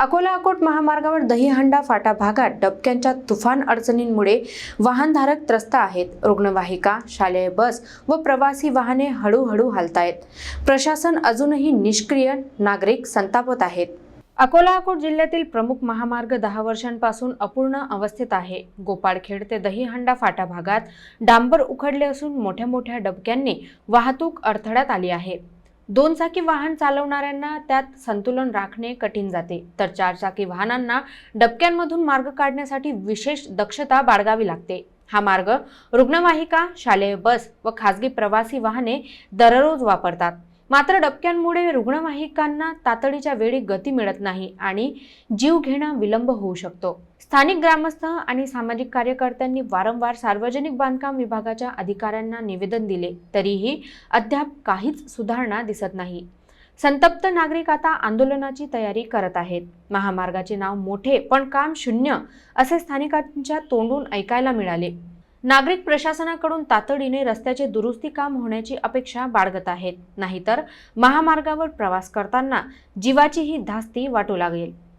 अकोला अकोट महामार्गावर दहीहंडा फाटा भागात डबक्यांच्या तुफान अडचणींमुळे वाहनधारक त्रस्त आहेत. रुग्णवाहिका शालेय बस व प्रवासी वाहने हळूहळू हलतायत. प्रशासन अजूनही निष्क्रिय नागरिक संतापत आहेत. अकोला अकोट जिल्ह्यातील प्रमुख महामार्ग दहा वर्षांपासून अपूर्ण अवस्थेत आहे. गोपाळखेड ते दहीहंडा फाटा भागात डांबर उखडले असून मोठ्या मोठ्या डबक्यांनी वाहतूक अडथळ्यात आली आहे. दोन चाकी वाहन चालवणाऱ्यांना त्यात संतुलन राखणे कठीण जाते. तर चारचाकी वाहनांना डबक्यांमधून मार्ग काढण्यासाठी विशेष दक्षता बाळगावी लागते. हा मार्ग रुग्णवाहिका शालेय बस व खासगी प्रवासी वाहने दररोज वापरतात. मात्र डबक्यांमुळे रुग्णवाहिकांना तातडीच्या वेळी गती मिळत नाही आणि जीव घेणं विलंब होऊ शकतो. स्थानिक ग्रामस्थ आणि सामाजिक कार्यकर्त्यांनी वारंवार सार्वजनिक बांधकाम विभागाच्या अधिकाऱ्यांना निवेदन दिले तरीही अद्याप काहीच सुधारणा दिसत नाही. संतप्त नागरिक आता आंदोलनाची तयारी करत आहेत. महामार्गाचे नाव मोठे पण काम शून्य असे स्थानिकांच्या तोंडून ऐकायला मिळाले. नागरिक प्रशासनाकडून तातडीने रस्त्याचे दुरुस्ती काम होण्याची अपेक्षा बाळगत आहेत. नाहीतर महामार्गावर प्रवास करताना जीवाची ही धास्ती वाटू लागेल.